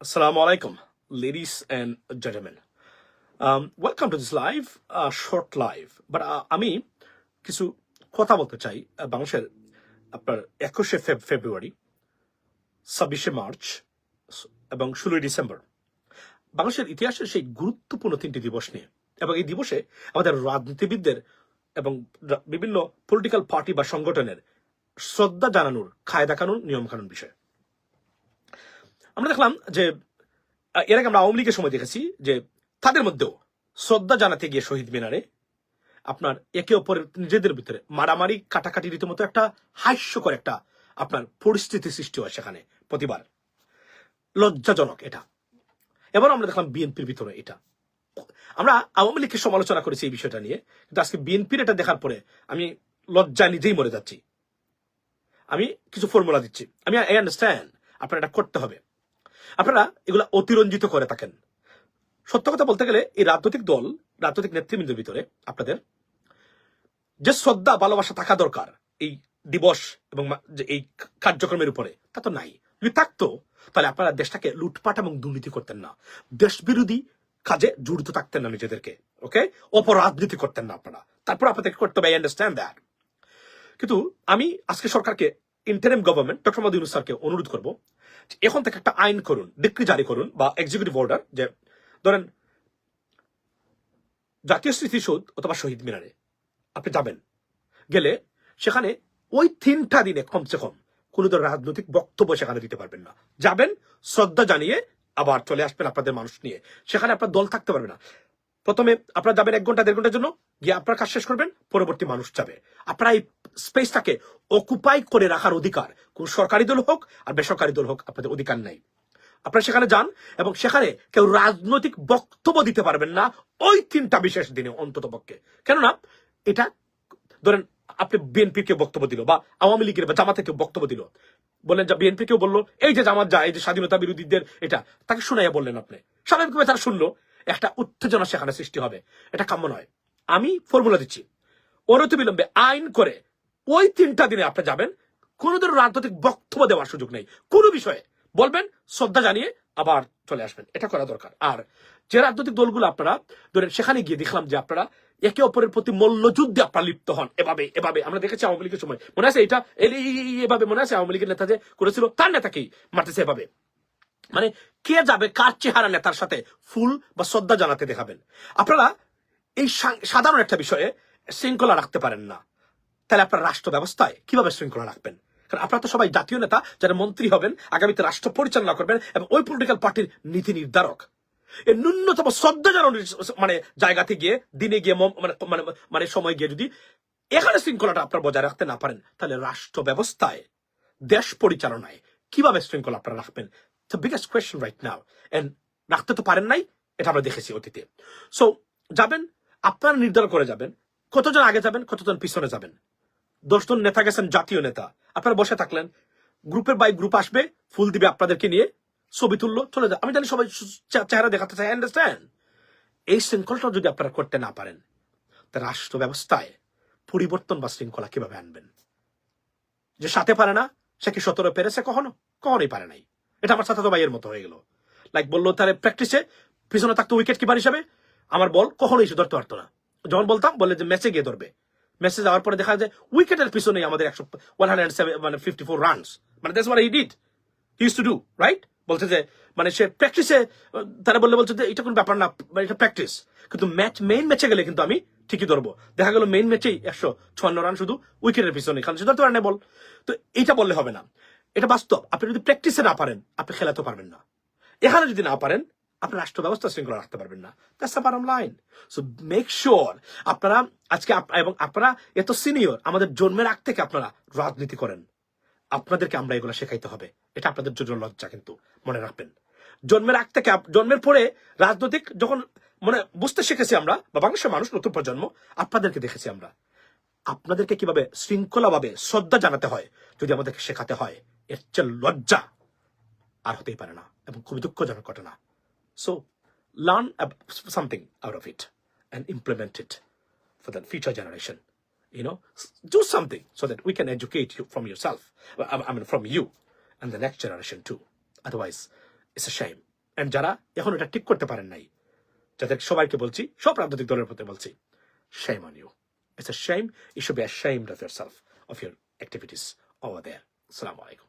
Assalamu alaikum, ladies and gentlemen. Um, welcome to this live, uh, short live. But uh, আমি কিছু কথা বলতে চাই আহ, বাংলাদেশের আপনার একুশে ফেব ফেব্রুয়ারি ছাব্বিশে মার্চ এবং ষোলোই ডিসেম্বর বাংলাদেশের ইতিহাসের সেই গুরুত্বপূর্ণ তিনটি দিবস নিয়ে এবং এই দিবসে আমাদের রাজনীতিবিদদের এবং বিভিন্ন পলিটিক্যাল পার্টি বা সংগঠনের শ্রদ্ধা জানানোর নিয়ম কানুন বিষয় আমরা দেখলাম যে এর আগে আমরা আওয়ামী লীগের সময় দেখেছি যে, তাদের মধ্যেও শ্রদ্ধা জানাতে গিয়ে শহীদ মিনারে আপনার একে অপরের নিজেদের ভিতরে মারামারি, কাটাকাটি রীতিমতো একটা হাস্যকর একটা আপনার পরিস্থিতি সৃষ্টি হয় সেখানে প্রতিবার। লজ্জাজনক এটা। এবার আমরা দেখলাম বিএনপির ভিতরে এটা। আমরা আওয়ামী লীগকে সমালোচনা করেছি এই বিষয়টা নিয়ে, কিন্তু আজকে বিএনপির এটা দেখার পরে আমি লজ্জায় নিজেই মরে যাচ্ছি। আমি কিছু ফর্মুলা দিচ্ছি। আমি আই আন্ডারস্ট্যান্ড, আপনার এটা করতে হবে। আপনারা এগুলা অতিরঞ্জিত করে থাকেন। সত্য কথা বলতে গেলে এই রাজনৈতিক দল, রাজনৈতিক নেতৃবৃন্দের ভিতরে আপনাদের যে শ্রদ্ধা, ভালোবাসা থাকা দরকার এই দিবস এবং এই কার্যক্রমের উপরে, তা তো নাই। যদি থাকতো, তাহলে আপনারা দেশটাকে লুটপাট এবং দুর্নীতি করতেন না। দেশ বিরোধী কাজে জড়িত থাকতেন না নিজেদেরকে, ওকে? অপরাজনীতি করতেন না আপনারা। তারপর আপনাদেরকে করতে হবে আই আন্ডারস্ট্যান্ড দ্যাট কিন্তু আমি আজকে সরকারকে interim government doctor Modi Yunus স্যারকে অনুরোধ করব এখন থেকে একটা আইন করুন ডিক্রি জারি করুন বা এক্সিকিউটিভ অর্ডার যে ধরেন জাতীয় স্মৃতিসৌধ অথবা শহীদ মিনারে আপনি যাবেন। গেলে সেখানে ওই তিনটা দিনে কমসে কম কোন ধরনের রাজনৈতিক বক্তব্য সেখানে দিতে পারবেন না। যাবেন, শ্রদ্ধা জানিয়ে আবার চলে আসবেন আপনাদের মানুষ নিয়ে। সেখানে আপনার দল থাকতে পারবে না। প্রথমে আপনারা যাবেন এক ঘণ্টা, দেড় ঘণ্টার জন্য, গিয়ে আপনার কাজ শেষ করবেন, পরবর্তী মানুষ যাবে। আপনারা এই স্পেসটাকে অকুপাই করে রাখার অধিকার, কোন সরকারি দল হোক আর বেসরকারি দল হোক, আপনাদের অধিকার নাই। আপনারা সেখানে যান এবং সেখানে কেউ রাজনৈতিক বক্তব্য দিতে পারবেন না ওই তিনটা বিশেষ দিনে, অন্তত পক্ষে। কেননা, এটা ধরেন আপনি বিএনপি কেউ বক্তব্য দিল বা আওয়ামী লীগের বা জামাতে কেউ বক্তব্য দিল। বললেন যে বিএনপি কেউ বলল, এই যে জামাত যায়, এই যে স্বাধীনতা বিরোধীদের, এটা, তাকে শুনাইয়া বললেন আপনি। স্বাভাবিকভাবে তারা শুনলো। একটা উত্তেজনা সেখানে সৃষ্টি হবে। এটা কাম্য নয়। আমি ফর্মুলা দিচ্ছি। অনতি বিলম্বে আইন করে ওই তিনটা দিনে আপনি যাবেন। কোন ধরনের রাজনৈতিক বক্তব্য দেওয়ার সুযোগ নেই। কোনো বিষয়ে বলবেন, শ্রদ্ধা জানিয়ে আবার চলে আসবেন। এটা করা দরকার। আর যে রাজনৈতিক দলগুলো আপনারা ধরেন সেখানে গিয়ে দেখলাম যে আপনারা একে অপরের প্রতি মল্লযুদ্ধে আপনারা লিপ্ত হন। এভাবে এভাবে। আমরা দেখেছি আওয়ামী লীগের সময়। মনে আছে এটা? এভাবে মনে আছে আওয়ামী লীগের নেতা যে করেছিল? তার নেতাকেই মারতেছে এভাবে। মানে কে যাবে, কার চেহারা নেতার সাথে ফুল বা শ্রদ্ধা জানাতে দেখাবেন? আপনারা এই সাধারণ একটা বিষয়ে শৃঙ্খলা রাখতে পারেন না। তাহলে আপনার রাষ্ট্র ব্যবস্থায় কীভাবে শৃঙ্খলা রাখবেন? কারণ আপনারা তো সবাই জাতীয় নেতা, যারা মন্ত্রী হবেন, আগামীতে রাষ্ট্র পরিচালনা করবেন এবং ওই পলিটিক্যাল পার্টির নীতি নির্ধারক। এই ন্যূনতম শ্রদ্ধা জানানোর মানে জায়গাতে গিয়ে, দিনে গিয়ে মানে মানে মানে সময় গিয়ে যদি এখানে শৃঙ্খলাটা আপনারা বজায় রাখতে না পারেন, তাহলে রাষ্ট্র ব্যবস্থায়, দেশ পরিচালনায় কীভাবে শৃঙ্খলা আপনারা রাখবেন the biggest question right now and রাখতে তো পারেন নাই, এটা আমরা দেখেছি অতীতে। সো যাবেন, আপনারা নির্ধারণ করে যাবেন, কতজন আগে যাবেন, কতজন পিছনে যাবেন। দশজন নেতা গেছেন, জাতীয় নেতা। আপনারা বসে থাকলেন, গ্রুপের বাই গ্রুপ আসবে, ফুল দিবে আপনাদেরকে নিয়ে, ছবি তুললো, চলে যায়। আমি জানি সবাই চেহারা দেখাতে চাই আন্ডারস্ট্যান্ড এই শৃঙ্খলাটা যদি আপনারা করতে না পারেন, তা রাষ্ট্র ব্যবস্থায় পরিবর্তন বা শৃঙ্খলা কীভাবে আনবেন? যে সাথে পারে না, সে কি সতেরো পেরেছে কখনো? কখনোই পারে নাই। এটা আমার সাথে ভাইয়ের মতো হয়ে গেল। লাইক বলল তাহলে প্র্যাকটিসে পিছনে থাকতো উইকেট কিপার হিসাবে। আমার বল কখনোই এসে ধরতে পারতো না। যখন বলতাম বলে যে ম্যাচে গিয়ে ধরবে। ম্যাচে যাওয়ার পরে দেখা যায় উইকেটের পিছনেই আমাদের একশো ওয়ান হান্ড্রেড সেভেন মানে ফিফটি ফোর রানস মানে that's what he did use to do right বলছে যে মানে সে প্র্যাকটিসে তারা বললে, বলছে যে, এটা কোনো ব্যাপার না মানে এটা প্র্যাকটিস কিন্তু ম্যাচ মেইন ম্যাচে গেলে কিন্তু আমি ঠিকই ধরবো। দেখা গেল মেইন ম্যাচেই একশো ছন্ন রান শুধু উইকেটের পিছনে কারণ সে ধরতে পারেন না বল। তো এটা বললে হবে না। এটা বাস্তব। আপনি যদি প্র্যাকটিসে না পারেন, আপনি খেলাতে পারবেন না। এখানে যদি না পারেন, আপনি রাষ্ট্র ব্যবস্থা শৃঙ্খলা রাখতে পারবেন না। That's the bottom line so make sure আপনারা আজকে এবং আপনারা এত সিনিয়র আমাদের জন্মের আগ থেকে আপনারা রাজনীতি করেন। আপনাদেরকে আমরা এগুলো শেখাইতে হবে। এটা আপনাদের জন্য লজ্জা কিন্তু, মনে রাখবেন। জন্মের আগ থেকে জন্মের পরে রাজনৈতিক যখন মানে বুঝতে শিখেছি আমরা, বা বাংলাদেশের মানুষ, নতুন প্রজন্ম, আপনাদেরকে দেখেছি আমরা। আপনাদেরকে কীভাবে শৃঙ্খলাভাবে শ্রদ্ধা জানাতে হয়, যদি আমাদেরকে শেখাতে হয়। এর চেয়ে লজ্জা আর হতেই পারে না এবং খুবই দুঃখজনক ঘটনা so learn something out of it and implement it for the future generation. You know, S- do something so that we can educate you from yourself. I I mean, from you and the next generation too. Otherwise, it's a shame. And যারা এখন এটা ঠিক করতে পারেন নাই যাদের সবাইকে বলছি সব রাজনৈতিক দলের প্রতি বলছি shame on you. It's a shame. You should be ashamed of yourself, of your activities over there. Assalamu alaikum.